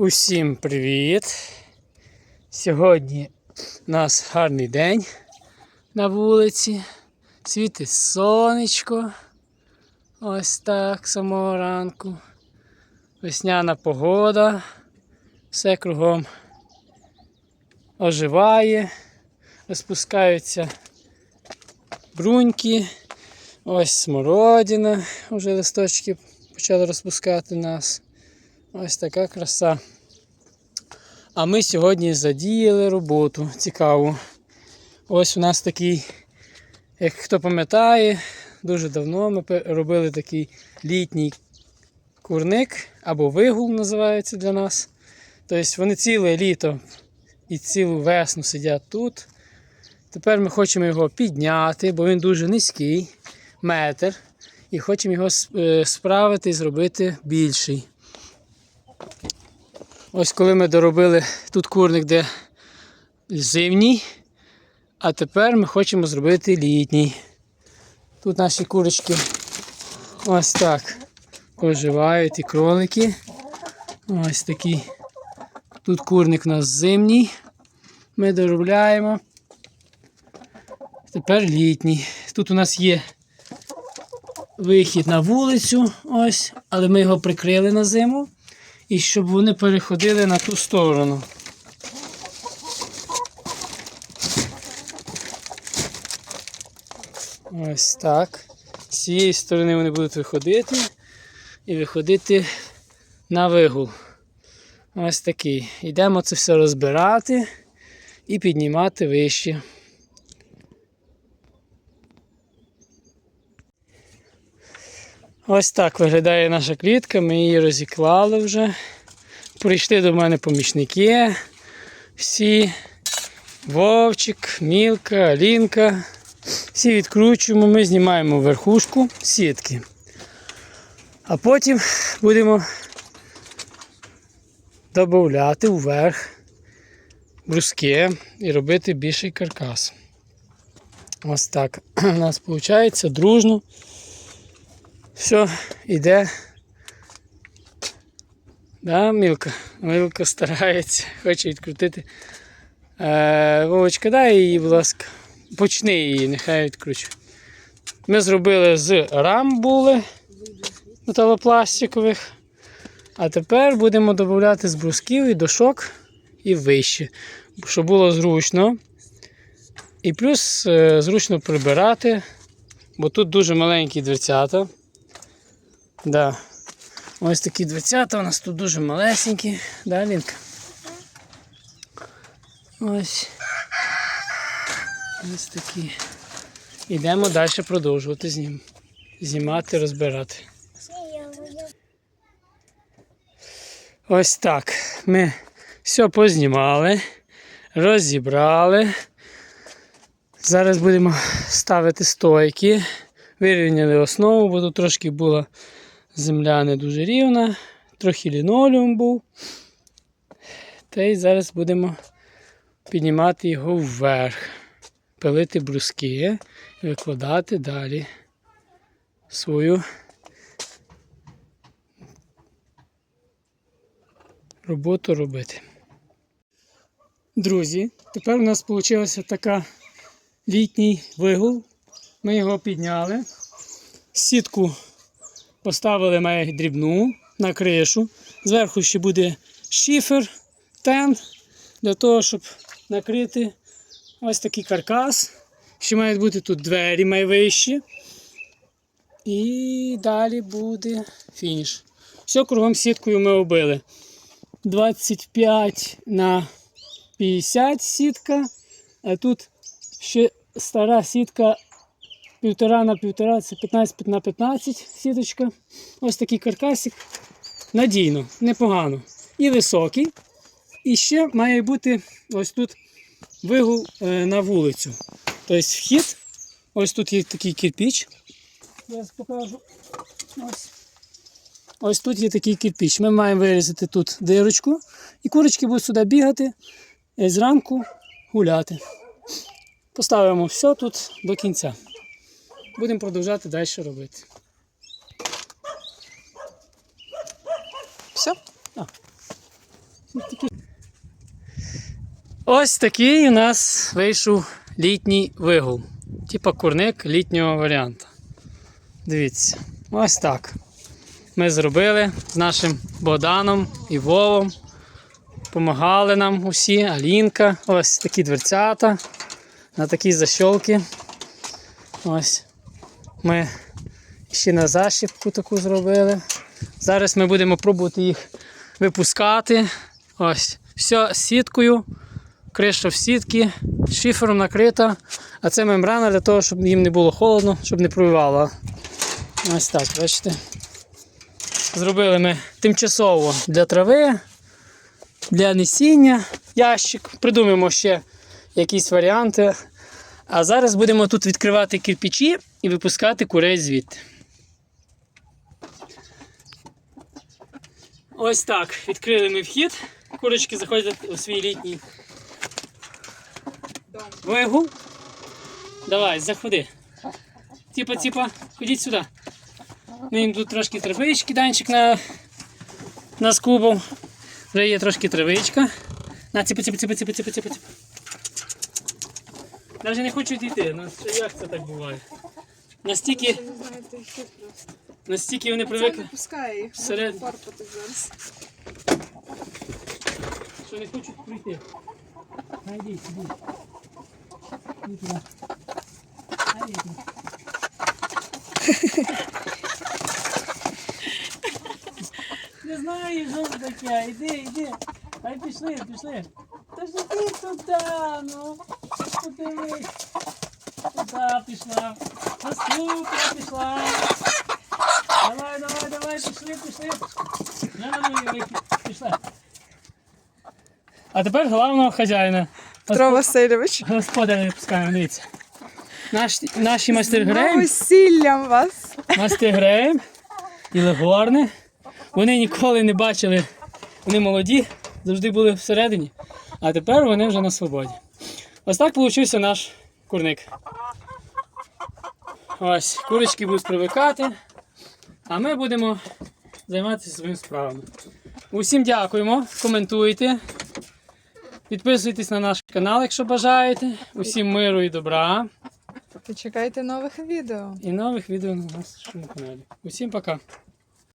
Усім привіт! Сьогодні у нас гарний день на вулиці. Світить сонечко. Ось так самого ранку. Весняна погода. Все кругом оживає, розпускаються бруньки. Ось смородина, вже листочки почали розпускати нас. Ось така краса. А ми сьогодні задіяли роботу цікаву. Ось у нас такий, як хто пам'ятає, дуже давно ми робили такий літній курник або вигул називається для нас. Тобто вони ціле літо і цілу весну сидять тут. Тепер ми хочемо його підняти, бо він дуже низький, метр. І хочемо його е, справити і зробити більший. Ось коли ми доробили тут курник, де зимній, а тепер ми хочемо зробити літній. Тут наші курочки ось так поживають і кролики. Ось такий. Тут курник у нас зимній. Ми доробляємо. Тепер літній. Тут у нас є вихід на вулицю, ось, але ми його прикрили на зиму. І щоб вони переходили на ту сторону. Ось так. З цієї сторони вони будуть виходити і виходити на вигул. Ось такий. Йдемо це все розбирати і піднімати вище. Ось так виглядає наша клітка, ми її розіклали вже. Прийшли до мене помічники. Всі. Вовчик, Мілка, Алінка. Всі відкручуємо, ми знімаємо верхушку сітки. А потім будемо додати вверх бруски і робити більший каркас. Ось так. У нас виходить дружно. Все, іде. Да, Мілка? Мілка старається, хоче відкрутити. Е, Вовочка, дай її, будь ласка. Почни її, нехай відкручує. Ми зробили з рам були металопластикових. А тепер будемо додати з брусків і дошок і вище, щоб було зручно. І плюс е, зручно прибирати, бо тут дуже маленькі дверцята. Да. Ось такі дверцята у нас тут дуже малесенькі. Да, Лінка? Ось. Ось такі. Ідемо далі продовжувати знім. Знімати, розбирати. Ось так. Ми все познімали, розібрали. Зараз будемо ставити стойки. Вирівняли основу, бо тут трошки була земля не дуже рівна, трохи лінолеум був. Та й зараз будемо піднімати його вверх, пилити бруски і викладати далі свою роботу робити. Друзі, тепер у нас вийшла така літній вигул. Ми його підняли. Сітку поставили ми дрібну на кришу. Зверху ще буде шифер, тен, для того, щоб накрити ось такий каркас. Ще мають бути тут двері найвищі. І далі буде фініш. Все кругом сіткою ми оббили. 25 на 50 сітка, а тут ще стара сітка півтора на півтора, це 15 на 15 сіточка. Ось такий каркасик. Надійно, непогано. І високий. І ще має бути ось тут вигул е, на вулицю. Тобто вхід. Ось тут є такий кирпіч. Зараз покажу. Ось. Ось тут є такий кирпіч. Ми маємо вирізати тут дирочку. І курочки будуть сюди бігати і зранку гуляти. Поставимо все тут до кінця. Будемо продовжувати далі робити. Все? А. Ось такий у нас вийшов літній вигул. Типа курник літнього варіанту. Дивіться, ось так. Ми зробили з нашим Богданом і Вовом. Помагали нам усі, Алінка. Ось такі дверцята, на такі защолки. Ось. Ми ще на защіпку таку зробили. Зараз ми будемо пробувати їх випускати. Ось. Все сіткою. Криша в сітки, шифером накрита, а це мембрана для того, щоб їм не було холодно, щоб не провівало. Ось так, бачите. Зробили ми тимчасово для трави, для несіння ящик. Придумаємо ще якісь варіанти. А зараз будемо тут відкривати кирпичі і випускати курей звідти. Ось так. Відкрили ми вхід. Курочки заходять у свій літній вигул. Давай, заходи. Типа, типа, ходіть сюди. Ми їм тут трошки травички, данчик на, на скубом. Вже є трошки травичка. На, ціпа, ціпа, ціпа, ціпа, ціпа, ціпа, ціпа. Навіть не хочуть йти. Ну, як це так буває? Настільки, настільки вони привикли, не пускає їх. Всеред- Фарпати зараз. що не хочуть прийти. Найди, іди. Іди туди. Не знаю, що це таке. Іди, іди. Хай пішли, пішли. Та ж іди туди, ну. Подивись. Туди пішла. Наступна пішла. Давай, давай, давай, пішли, пішли. На, ну, і пішла. А тепер головного хазяїна. Петро Васильович. Господаря не пускаємо, дивіться. Наш, наші мастер-греєм, Новосіллям вас. мастер-греєм і легорни. Вони ніколи не бачили, вони молоді, завжди були всередині, а тепер вони вже на свободі. Ось так вийшов наш курник. Ось, курочки будуть привикати, а ми будемо займатися своїми справами. Усім дякуємо, коментуйте. Підписуйтесь на наш канал, якщо бажаєте. Усім миру і добра. І чекайте нових відео. І нових відео на нашому каналі. Усім пока.